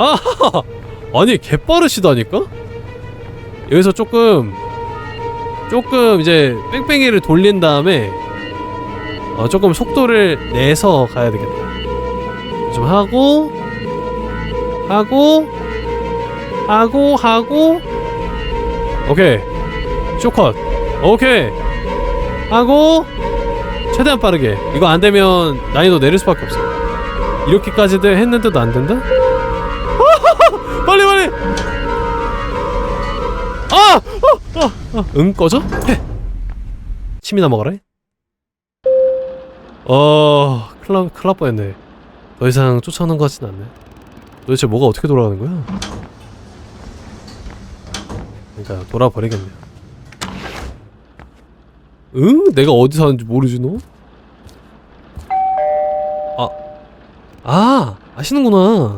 아 아니 개빠르시다니까? 여기서 조금 조금 이제 뺑뺑이를 돌린 다음에 어, 조금 속도를 내서 가야 되겠다. 좀 하고 하고 하고 하고 오케이. 쇼컷. 오케이. 하고 최대한 빠르게. 이거 안 되면 난이도 내릴 수밖에 없어. 이렇게까지도 했는데도 안 된다? 빨리 빨리 아! 어! 어! 어! 응 꺼져? 해 침이나 먹어라 어... 큰일 날 뻔했네 더 이상 쫓아오는 것 같진 않네 도대체 뭐가 어떻게 돌아가는 거야? 그러니까 돌아버리겠네 응? 내가 어디서 하는지 모르지 너? 아, 아 아시는구나